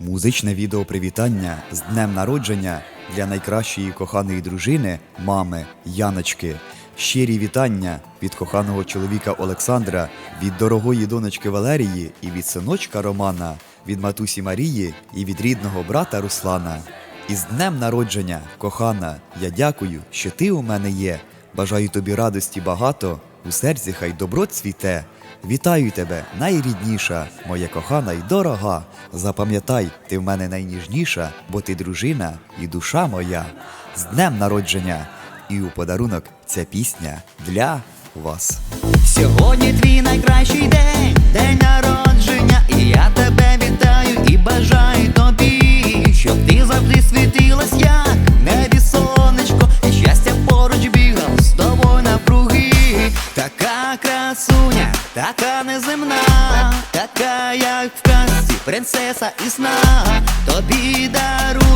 Музичне відео привітання з днем народження для найкращої коханої дружини, мами Яночки. Щирі вітання від коханого чоловіка Олександра, від дорогої донечки Валерії і від синочка Романа, від матусі Марії і від рідного брата Руслана. Із днем народження, кохана, я дякую, що ти у мене є. Бажаю тобі радості багато, у серці хай добро цвіте. Вітаю тебе, найрідніша, моя кохана й дорога. Запам'ятай, ти в мене найніжніша, бо ти дружина і душа моя. З днем народження! І у подарунок ця пісня для вас. Сьогодні твій найкращий день, така неземна, така, як в казці, принцеса і сна. Тобі дарую